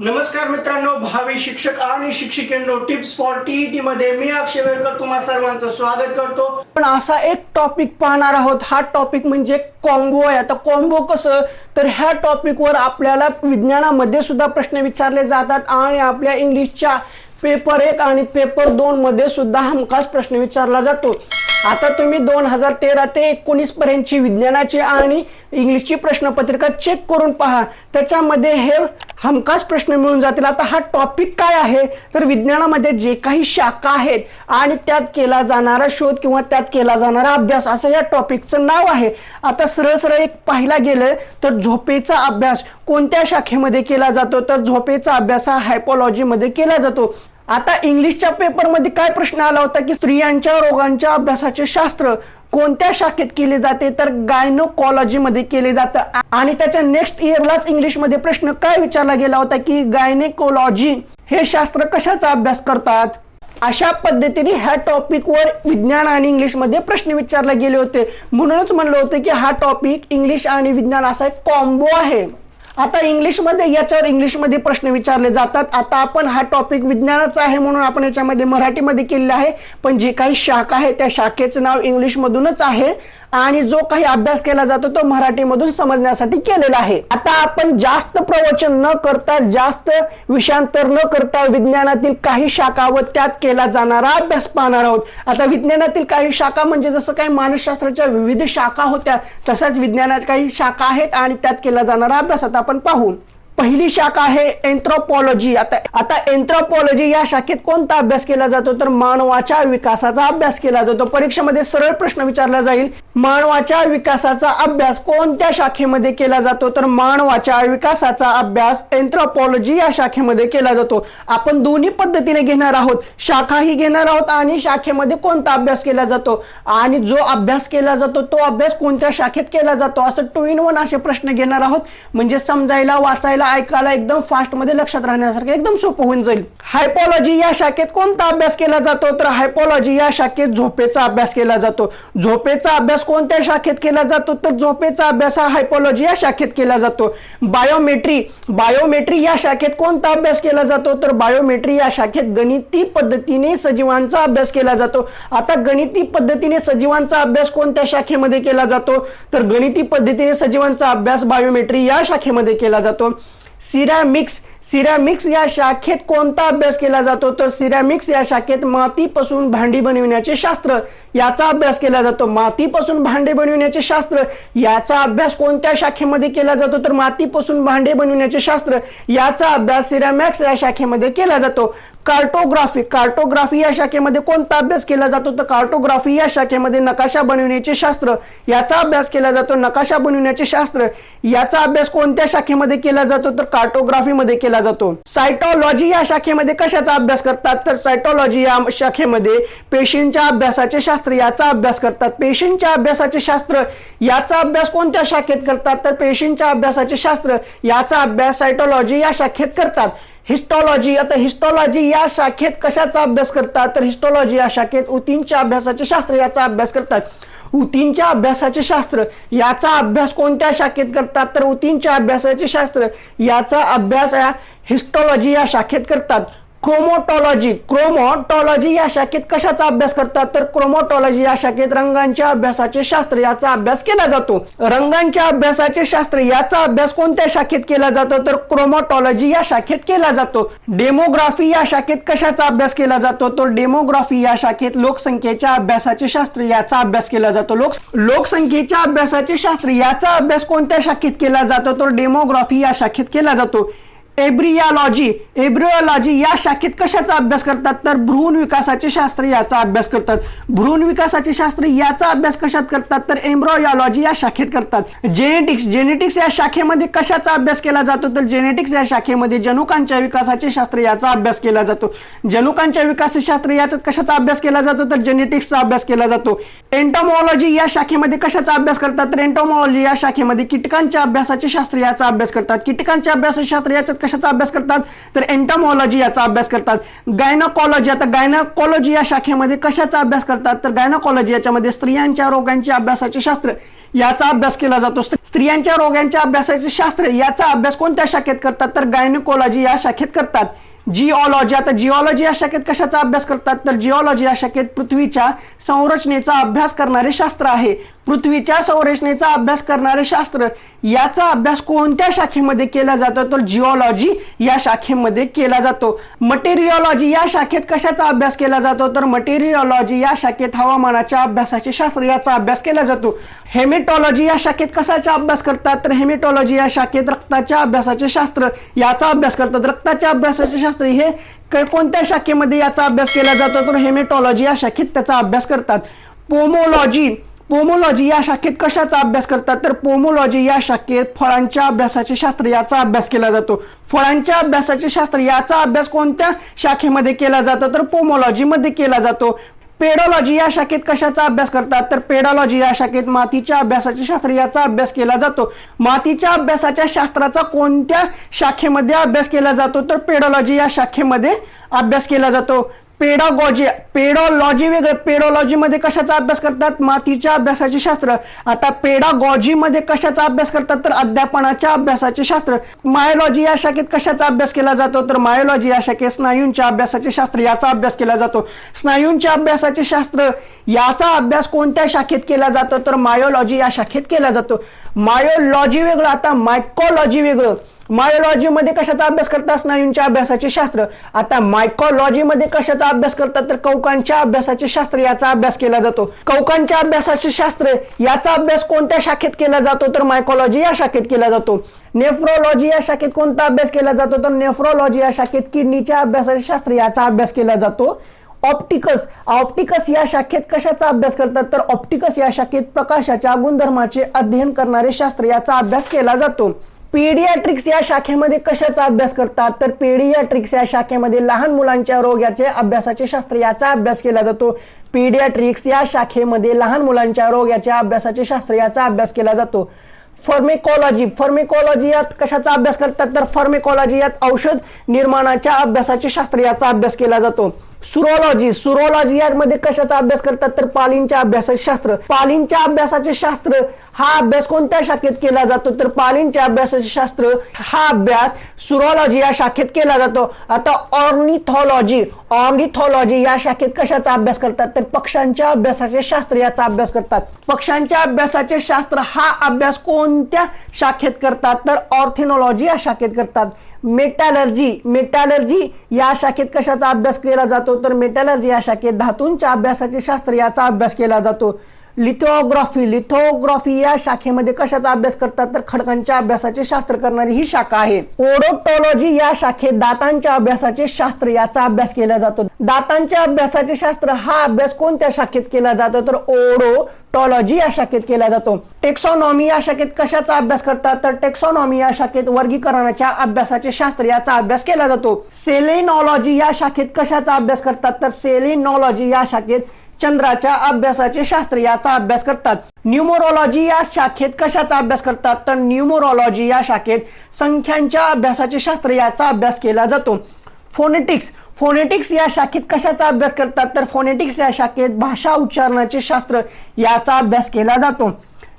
नमस्कार मित्रांनो भावी शिक्षक आणि शिक्षिकेंनो टिप्स फॉर टीईटी मध्ये मी अक्षय वेळकर तुम्हा सर्वांचं स्वागत करतो. पण असा एक टॉपिक पाहणार आहोत. हा टॉपिक म्हणजे कॉम्बो आहे. आता कॉम्बो कसं? तर ह्या टॉपिकवर आपल्याला विज्ञानामध्ये सुद्धा प्रश्न विचारले जातात आणि आपल्या इंग्लिशच्या पेपर एक आणि पेपर दोन मध्ये सुद्धा हमखास प्रश्न विचारला जातो. आता तुम्ही दोन हजार तेरा ते एकोणीस पर्यंतची विज्ञानाची आणि इंग्लिशची प्रश्नपत्रिका चेक करून पहा. त्याच्यामध्ये हे हमखास प्रश्न मिळून जातील. आता हा टॉपिक काय आहे? तर विज्ञानामध्ये जे काही शाखा आहेत आणि त्यात केला जाणारा शोध किंवा त्यात केला जाणारा अभ्यास असं या टॉपिकचं नाव आहे. आता सरळ सरळ एक पाहिला गेलं तर झोपेचा अभ्यास कोणत्या शाखेमध्ये केला जातो? तर झोपेचा अभ्यास हा हायपोलॉजीमध्ये केला जातो. आता इंग्लिशच्या पेपरमध्ये काय प्रश्न आला होता की स्त्रियांच्या रोगांच्या अभ्यासाचे शास्त्र कोणत्या शाखेत केले जाते? तर गायनोकॉलॉजीमध्ये केले जातं. आणि त्याच्या नेक्स्ट इयरलाच इंग्लिशमध्ये प्रश्न काय विचारला गेला होता की गायनेकोलॉजी हे शास्त्र कशाचा अभ्यास करतात? अशा पद्धतीने ह्या टॉपिकवर विज्ञान आणि इंग्लिशमध्ये प्रश्न विचारले गेले होते. म्हणूनच म्हणलं होतं की हा टॉपिक इंग्लिश आणि विज्ञान असा एक कॉम्बो आहे. आता इंग्लिशमध्ये याच्यावर इंग्लिशमध्ये प्रश्न विचारले जातात. आता आपण हा टॉपिक विज्ञानाचा आहे म्हणून आपण याच्यामध्ये मराठीमध्ये केलेला आहे. पण जे काही शाखा आहे त्या शाखेचं नाव इंग्लिशमधूनच आहे. आणि जो काही अभ्यास केला जातो तो मराठीमधून समजण्यासाठी केलेला आहे. आता आपण जास्त प्रवचन न करता जास्त विषयांतर न करता विज्ञानातील काही शाखा व त्यात केला जाणारा अभ्यास पाहणार आहोत. आता विज्ञानातील काही शाखा म्हणजे जसं काही मानसशास्त्राच्या विविध शाखा होत्या तशाच विज्ञानाच्या काही शाखा आहेत आणि त्यात केला जाणारा अभ्यास आता आपण पाहू पहिली शाखा आहे एन्थ्रोपॉलॉजी आता आता एन्थ्रोपॉलॉजी या शाखेत कोणता अभ्यास केला जातो? तर मानवाच्या विकासाचा अभ्यास केला जातो. परीक्षेमध्ये सरळ प्रश्न विचारला जाईल मानवाच्या विकासाचा अभ्यास कोणत्या शाखेमध्ये केला जातो? तर मानवाच्या विकासाचा अभ्यास एन्थ्रोपॉलॉजी या शाखेमध्ये केला जातो. आपण दोन्ही पद्धतीने घेणार आहोत. शाखाही घेणार आहोत आणि शाखेमध्ये कोणता अभ्यास केला जातो? आणि जो अभ्यास केला जातो तो अभ्यास कोणत्या शाखेत केला जातो? असं टू इन वन असे प्रश्न घेणार आहोत. म्हणजे समजायला वाचायला ऐकायला एकदम फास्टमध्ये लक्षात राहण्यासारखं एकदम सोपं होऊन जाईल. हायपोलॉजी या शाखेत कोणता अभ्यास केला जातो? तर हायपोलॉजी या शाखेत झोपेचा अभ्यास केला जातो. झोपेचा अभ्यास कोणत्या शाखेत केला जातो? तर झोपेचा अभ्यास हा हायपोलॉजी या शाखेत केला जातो. बायोमेट्री बायोमेट्री या शाखेत कोणता अभ्यास केला जातो? तर बायोमेट्री या शाखेत गणिती पद्धतीने सजीवांचा अभ्यास केला जातो. आता गणिती पद्धतीने सजीवांचा अभ्यास कोणत्या शाखेमध्ये केला जातो? तर गणिती पद्धतीने सजीवांचा अभ्यास बायोमेट्री या शाखेमध्ये केला जातो. सिरॅमिक्स सिरॅमिक्स या शाखेत कोणता अभ्यास केला जातो? तर सिरॅमिक्स या शाखेत मातीपासून भांडी बनविण्याचे शास्त्र. याचा अभ्यास केला जातो. मातीपासून भांडे बनविण्याचे शास्त्र. याचा अभ्यास कोणत्या शाखेमध्ये केला जातो? तर मातीपासून भांडे बनविण्याचे शास्त्र. याचा अभ्यास सिरॅमॅक्स या शाखेमध्ये केला जातो. कार्टोग्राफी कार्टोग्राफी या शाखेमध्ये कोणता अभ्यास केला जातो? तर कार्टोग्राफी या शाखेमध्ये नकाशा बनविण्याचे शास्त्र याचा अभ्यास केला जातो. नकाशा बनविण्याचे शास्त्र याचा अभ्यास कोणत्या शाखेमध्ये केला जातो? तर कार्टोग्राफीमध्ये केला जातो. सायटॉलॉजी या शाखेमध्ये कशाचा अभ्यास करतात? तर सायटॉलॉजी या शाखेमध्ये पेशींच्या अभ्यासाचे शास्त्र याचा अभ्यास करतात. पेशींच्या अभ्यासाचे शास्त्र याचा अभ्यास कोणत्या शाखेत करतात? तर पेशींच्या अभ्यासाचे शास्त्र याचा अभ्यास सायटॉलॉजी या शाखेत करतात. हिस्टॉलॉजी आता हिस्टॉलॉजी या शाखेत कशाचा अभ्यास करतात? तर हिस्टॉलॉजी या शाखेत ऊतींच्या अभ्यासाचे शास्त्र याचा अभ्यास करतात. ऊतींच्या अभ्यासाचे शास्त्र याचा अभ्यास कोणत्या शाखेत करतात? तर ऊतींच्या अभ्यासाचे शास्त्र याचा अभ्यास या हिस्टॉलॉजी या शाखेत करतात. क्रोमोटॉलॉजी क्रोमोटॉलॉजी या शाखेत कशाचा अभ्यास करतात? तर क्रोमोटॉलॉजी या शाखेत रंगांच्या अभ्यासाचे शास्त्र याचा अभ्यास केला जातो. रंगांच्या अभ्यासाचे शास्त्र याचा अभ्यास कोणत्या शाखेत केला जातो? तर क्रोमोटॉलॉजी या शाखेत केला जातो. डेमोग्राफी या शाखेत कशाचा अभ्यास केला जातो? तर डेमोग्राफी या शाखेत लोकसंख्येच्या अभ्यासाचे शास्त्र याचा अभ्यास केला जातो. लोक लोकसंख्येच्या अभ्यासाचे शास्त्र याचा अभ्यास कोणत्या शाखेत केला जातो? तर डेमोग्राफी या शाखेत केला जातो. एब्रियालॉजी एब्रिओलॉजी या शाखेत कशाचा अभ्यास करतात? तर भ्रूण विकासाचे शास्त्र याचा अभ्यास करतात. भ्रूण विकासाचे शास्त्र याचा अभ्यास कशात करतात? तर एम्ब्रोयालॉजी या शाखेत करतात. जेनेटिक्स जेनेटिक्स या शाखेमध्ये कशाचा अभ्यास केला जातो? तर जेनेटिक्स या शाखेमध्ये जनुकांच्या विकासाचे शास्त्र याचा अभ्यास केला जातो. जनुकांच्या विकासशास्त्र याच्यात कशाचा अभ्यास केला जातो? तर जेनेटिक्सचा अभ्यास केला जातो. एन्टोमॉलॉजी या शाखेमध्ये कशाचा अभ्यास करतात? तर एन्टोमॉलॉजी या शाखेमध्ये कीटकांच्या अभ्यासाचे शास्त्र याचा अभ्यास करतात. कीटकांच्या अभ्यासशास्त्र याच्यात कशाचा अभ्यास करतात? तर एन्टामॉलॉजी याचा अभ्यास करतात. गायनाकॉलॉजी आता गायनाकॉलॉजी या शाखेमध्ये कशाचा अभ्यास करतात? तर गायनाकॉलॉजी याच्यामध्ये स्त्रियांच्या रोगांच्या अभ्यासाचे शास्त्र. याचा अभ्यास केला जातो. स्त्रियांच्या रोगांच्या अभ्यासाचे शास्त्र याचा अभ्यास कोणत्या शाखेत करतात? तर गायनोकॉलॉजी या शाखेत करतात. जिओलॉजी आता जिओलॉजी या शाखेत कशाचा अभ्यास करतात? तर जिओलॉजी या शाखेत पृथ्वीच्या संरचनेचा अभ्यास करणारे शास्त्र आहे. पृथ्वीच्या संरचनेचा अभ्यास करणारे शास्त्र याचा अभ्यास कोणत्या शाखेमध्ये केला जातो? तर जिओलॉजी या शाखेमध्ये केला जातो. मटेरिओलॉजी या शाखेत कशाचा अभ्यास केला जातो? तर मटेरिओलॉजी या शाखेत हवामानाच्या अभ्यासाचे शास्त्र याचा अभ्यास केला जातो. हेमेटॉलॉजी या शाखेत कशाचा अभ्यास करतात? तर हेमेटॉलॉजी या शाखेत रक्ताच्या अभ्यासाचे शास्त्र याचा अभ्यास करतात. रक्ताच्या अभ्यासाचे शास्त्र हे क- कोणत्या शाखेमध्ये याचा अभ्यास केला जातो? तर हेमेटॉलॉजी या शाखेत त्याचा अभ्यास करतात. पोमोलॉजी पोमोलॉजी या शाखेत कशाचा अभ्यास करतात? तर पोमोलॉजी या शाखेत फळांच्या अभ्यासाचे शास्त्र याचा अभ्यास केला जातो. फळांच्या अभ्यासाचे शास्त्र याचा अभ्यास कोणत्या शाखेमध्ये केला जातो? तर पोमोलॉजीमध्ये केला जातो. पेडॉलॉजी या शाखेत कशाचा अभ्यास करतात? तर पेडॉलॉजी या शाखेत मातीच्या अभ्यासाचे शास्त्र याचा अभ्यास केला जातो. मातीच्या अभ्यासाच्या शास्त्राचा कोणत्या शाखेमध्ये अभ्यास केला जातो? तर पेडॉलॉजी या शाखेमध्ये अभ्यास केला जातो. पेडागॉजी पेडॉलॉजी वेगळं. पेडॉलॉजीमध्ये कशाचा अभ्यास करतात? मातीच्या अभ्यासाचे शास्त्र. आता पेडॉगॉजीमध्ये कशाचा अभ्यास करतात? तर अध्यापनाच्या अभ्यासाचे शास्त्र. मायोलॉजी या शाखेत कशाचा अभ्यास केला जातो? तर मायोलॉजी या शाखेत स्नायूंच्या अभ्यासाचे शास्त्र याचा अभ्यास केला जातो. स्नायूंच्या अभ्यासाचे शास्त्र याचा अभ्यास कोणत्या शाखेत केला जातो? तर मायोलॉजी या शाखेत केला जातो. मायोलॉजी वेगळं आता मायकोलॉजी वेगळं. मायोलॉजी मध्ये कशाचा अभ्यास करतात स्नायूंच्या अभ्यासाचे शास्त्र. आता मायकोलॉजी मध्ये कशाचा अभ्यास करतात तर कौकांच्या अभ्यासाचे शास्त्र याचा अभ्यास केला जातो. कौकांच्या अभ्यासाचे शास्त्र याचा अभ्यास कोणत्या शाखेत केला जातो? तर मायकोलॉजी या शाखेत केला जातो. नेफ्रोलॉजी या शाखेत कोणता अभ्यास केला जातो? तर नेफ्रोलॉजी या शाखेत किडनीच्या अभ्यासाचे शास्त्र याचा अभ्यास केला जातो. ऑप्टिकस. ऑप्टिकस या शाखेत कशाचा अभ्यास करतात? तर ऑप्टिकस या शाखेत प्रकाशाच्या गुणधर्माचे अध्ययन करणारे शास्त्र याचा अभ्यास केला जातो. पीडियाट्रिक्स या शाखेमध्ये कशाचा अभ्यास करतात? तर पीडियाट्रिक्स या शाखेमध्ये लहान मुलांच्या रोगाचे अभ्यासाचे शास्त्र याचा अभ्यास केला जातो. पीडियाट्रिक्स या शाखेमध्ये लहान मुलांच्या रोगाच्या अभ्यासाचे शास्त्र याचा अभ्यास केला जातो. फर्मेकॉलॉजी फर्मेकॉलॉजी यात कशाचा अभ्यास करतात? तर फर्मेकॉलॉजी यात औषध निर्माणाच्या अभ्यासाचे शास्त्र याचा अभ्यास केला जातो. सुरोलॉजी सुरोलॉजी यामध्ये कशाचा अभ्यास करतात? तर पालींच्या अभ्यासाचे शास्त्र. पालींच्या अभ्यासाचे शास्त्र हा अभ्यास कोणत्या शाखेत केला जातो? तर पालींच्या अभ्यासाचे शास्त्र हा अभ्यास सुरोलॉजी या शाखेत केला जातो. आता ऑर्निथॉलॉजी ऑर्निथॉलॉजी या शाखेत कशाचा अभ्यास करतात? तर पक्ष्यांच्या अभ्यासाचे शास्त्र याचा अभ्यास करतात. पक्ष्यांच्या अभ्यासाचे शास्त्र हा अभ्यास कोणत्या शाखेत करतात? तर ऑर्थिनॉलॉजी या शाखेत करतात. मेटॅलर्जी मेटॅलर्जी या शाखेत कशाचा अभ्यास केला जातो? तर मेटॅलर्जी या शाखेत धातूंच्या अभ्यासाचे शास्त्र याचा अभ्यास केला जातो. लिथोग्राफी लिथोग्राफी या शाखेमध्ये कशाचा अभ्यास करतात? तर खडकांच्या अभ्यासाचे शास्त्र करणारी ही शाखा आहे. ओडोटोलॉजी या शाखेत दातांच्या अभ्यासाचे शास्त्र याचा अभ्यास केला जातो. दातांच्या अभ्यासाचे शास्त्र हा अभ्यास कोणत्या शाखेत केला जातो? तर ओडोटॉलॉजी या शाखेत केला जातो. टेक्सॉनॉमी या शाखेत कशाचा अभ्यास करतात? तर टेक्सॉनॉमी या शाखेत वर्गीकरणाच्या अभ्यासाचे शास्त्र याचा अभ्यास केला जातो. सेलेनॉलॉजी या शाखेत कशाचा अभ्यास करतात? तर सेलेनॉलॉजी या शाखेत चंद्राच्या अभ्यासाचे शास्त्र याचा अभ्यास करतात. न्यूमोरोलॉजी या शाखेत कशाचा अभ्यास करतात? तर न्यूमोरोलॉजी या शाखेत संख्यांच्या अभ्यासाचे शास्त्र याचा अभ्यास केला जातो. फोनेटिक्स. फोनेटिक्स या शाखेत कशाचा अभ्यास करतात? तर फोनेटिक्स या शाखेत भाषा उच्चारणाचे शास्त्र याचा अभ्यास केला जातो.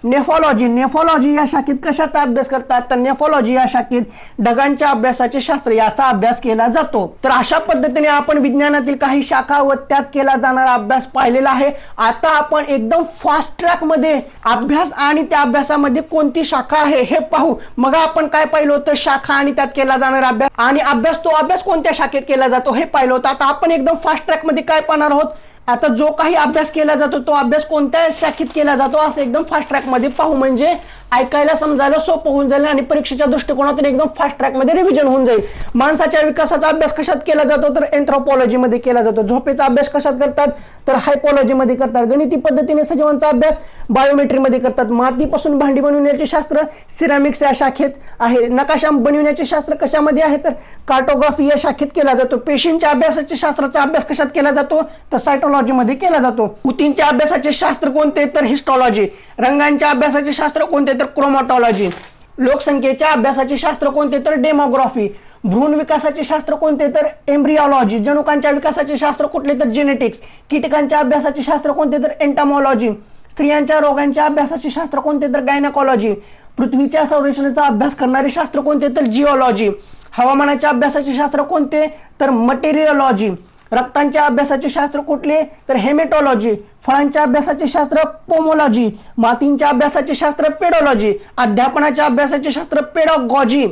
नेफॉलॉजी नेफॉलॉजी या शाखेत कशाचा अभ्यास करतात? तर नेफॉलॉजी या शाखेत ढगांच्या अभ्यासाचे शास्त्र याचा अभ्यास केला जातो. तर अशा पद्धतीने आपण विज्ञानातील काही शाखा व त्यात केला जाणारा अभ्यास पाहिलेला आहे. आता आपण एकदम फास्ट ट्रॅकमध्ये अभ्यास आणि त्या अभ्यासामध्ये कोणती शाखा आहे हे पाहू. मग आपण काय पाहिलं होतं? शाखा आणि त्यात केला जाणारा अभ्यास. आणि अभ्यास तो अभ्यास कोणत्या शाखेत केला जातो हे पाहिलं होतं. आता आपण एकदम फास्ट ट्रॅकमध्ये काय पाहणार आहोत? आता जो काही अभ्यास केला जातो तो अभ्यास कोणत्या शाखेत केला जातो असं एकदम फास्ट ट्रॅकमध्ये पाहू. म्हणजे ऐकायला समजायला सोपं होऊन जाईल आणि परीक्षेच्या दृष्टिकोनातून एकदम फास्ट ट्रॅकमध्ये रिव्हिजन होऊन जाईल. माणसाच्या विकासाचा अभ्यास कशात केला जातो? तर एन्थ्रोपॉलॉजीमध्ये केला जातो. झोपेचा अभ्यास कशात करतात? तर हायपोलॉजी मध्ये करतात. गणिती पद्धतीने सजीवांचा अभ्यास बायोमेट्रीमध्ये करतात. मातीपासून भांडी बनवण्याचे शास्त्र सिरामिक्स या शाखेत आहे. नकाशा बनविण्याचे शास्त्र कशामध्ये आहे? तर कार्टोग्राफी या शाखेत केला जातो. पेशींच्या अभ्यासाचे शास्त्राचा अभ्यास कशात केला जातो? तर सायटोलॉजीमध्ये केला जातो. उतींच्या अभ्यासाचे शास्त्र कोणते? तर हिस्टॉलॉजी रंगांच्या अभ्यासाचे शास्त्र कोणते तर क्रोमॅटॉलॉजी लोकसंख्येच्या अभ्यासाचे शास्त्र कोणते तर डेमोग्राफी भ्रूण विकासाचे शास्त्र कोणते तर एम्ब्रिओलॉजी जनुकांच्या विकासाचे शास्त्र कुठले तर जेनेटिक्स कीटकांच्या अभ्यासाचे शास्त्र कोणते तर एंटामॉलॉजी स्त्रियांच्या रोगांच्या अभ्यासाचे शास्त्र कोणते तर गायनाकॉलॉजी पृथ्वीच्या संरचनेचा अभ्यास करणारे शास्त्र कोणते तर जिओलॉजी हवामानाच्या अभ्यासाचे शास्त्र कोणते तर मटेरियॉलॉजी रक्तांच्या अभ्यासाचे शास्त्र कुठले? तर हेमेटॉलॉजी फळांच्या अभ्यासाचे शास्त्र पोमोलॉजी मातींच्या अभ्यासाचे शास्त्र पेडॉलॉजी अध्यापनाच्या अभ्यासाचे शास्त्र पेडॉगॉजी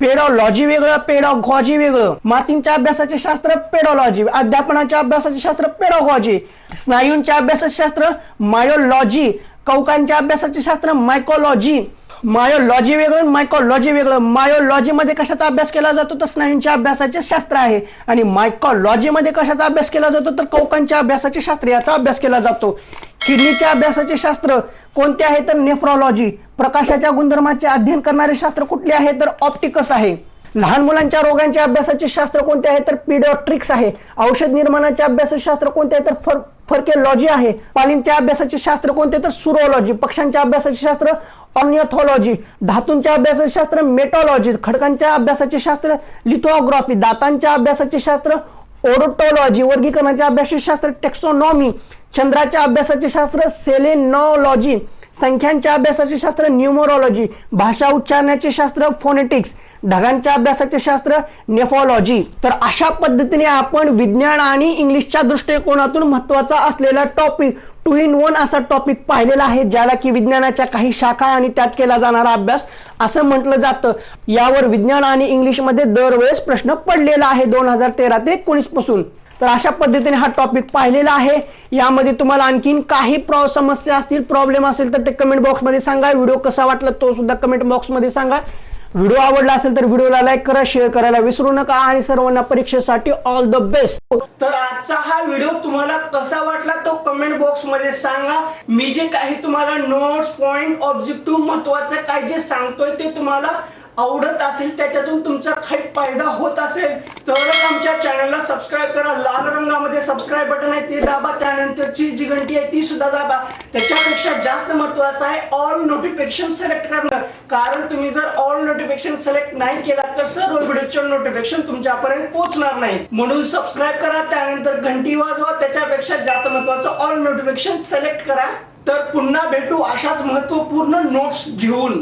पेडॉलॉजी वेगळं पेडॉगॉजी वेगळं. मातींच्या अभ्यासाचे शास्त्र पेडॉलॉजी अध्यापनाच्या अभ्यासाचे शास्त्र पेडॉगॉजी स्नायूंच्या अभ्यासाचे शास्त्र मायोलॉजी कौकांच्या अभ्यासाचे शास्त्र मायकोलॉजी मायोलॉजी वेगळं मायकॉलॉजी वेगळं. मायोलॉजीमध्ये कशाचा अभ्यास केला जातो? तर स्नायूंच्या अभ्यासाचे शास्त्र आहे. आणि मायकॉलॉजीमध्ये कशाचा अभ्यास केला जातो? तर कौकांच्या अभ्यासाचे शास्त्र याचा अभ्यास केला जातो. किडनीच्या अभ्यासाचे शास्त्र कोणते आहे? तर नेफ्रॉलॉजी प्रकाशाच्या गुणधर्माचे अध्ययन करणारे शास्त्र कुठले आहे? तर ऑप्टिकस आहे. लहान मुलांच्या रोगांचे अभ्यासाचे शास्त्र कोणते आहे? तर पिडॉट्रिक्स आहे. औषध निर्माणाचे अभ्यासाचे शास्त्र कोणते आहे? तर फर फर्केलॉजी आहे. पालींच्या अभ्यासाचे शास्त्र कोणते तर सुरोलॉजी पक्ष्यांच्या अभ्यासाचे शास्त्र ऑर्निओथॉलॉजी धातूंच्या अभ्यासाचे शास्त्र मेटॉलॉजी खडकांच्या अभ्यासाचे शास्त्र लिथोग्राफी दातांच्या अभ्यासाचे शास्त्र ओरोटोलॉजी वर्गीकरणाच्या अभ्यासाचे शास्त्र टेक्सोनॉमी चंद्राच्या अभ्यासाचे शास्त्र सेलेनॉलॉजी संख्यांच्या अभ्यासाचे शास्त्र न्यूमरोलॉजी भाषा उच्चारण्याचे शास्त्र फोनेटिक्स ढगांच्या अभ्यासाचे शास्त्र नेफॉलॉजी. तर अशा पद्धतीने आपण विज्ञान आणि इंग्लिशच्या दृष्टिकोनातून महत्त्वाचा असलेला टॉपिक टू इन वन असा टॉपिक पाहिलेला आहे ज्याला की विज्ञानाच्या काही शाखा आणि त्यात केला जाणारा अभ्यास असं म्हटलं जातं. यावर विज्ञान आणि इंग्लिशमध्ये दरवेळेस प्रश्न पडलेला आहे दोन हजार तेरा ते एकोणीसपासून. तर अशा पद्धतीने हा टॉपिक पाहिलेला आहे. यामध्ये तुम्हाला आणखीन काही प्रॉ समस्या असतील प्रॉब्लेम असेल तर ते कमेंट बॉक्समध्ये सांगा. व्हिडिओ कसा वाटला तो सुद्धा कमेंट बॉक्समध्ये सांगा. व्हिडिओ आवडला असेल तर व्हिडिओला लाईक करा शेअर करायला विसरू नका आणि सर्वांना परीक्षेसाठी ऑल द बेस्ट तर आजचा हा व्हिडिओ तुम्हाला कसा वाटला तो कमेंट बॉक्समध्ये सांगा. मी जे काही तुम्हाला नोट्स पॉइंट ऑब्जेक्टिव्ह महत्वाचं काय जे सांगतोय ते तुम्हाला आवडत असेल त्याच्यातून तुमचा काही फायदा होत असेल तरच आमच्या चॅनलला सबस्क्राईब करा. लाल रंगामध्ये सबस्क्राईब बटन आहे ते दाबा. त्यानंतरची जी घंटी आहे ती सुद्धा दाबा. त्याच्यापेक्षा जास्त महत्वाचं आहे ऑल नोटिफिकेशन सिलेक्ट करणं. कारण तुम्ही जर ऑल नोटिफिकेशन सिलेक्ट नाही केला तर सर्व व्हिडिओचे नोटिफिकेशन तुमच्यापर्यंत पोहोचणार नाही. म्हणून सबस्क्राईब करा त्यानंतर घंटी वाजवा. त्याच्यापेक्षा जास्त महत्वाचं ऑल नोटिफिकेशन सिलेक्ट करा. तर पुन्हा भेटू अशाच महत्त्वपूर्ण नोट्स घेऊन.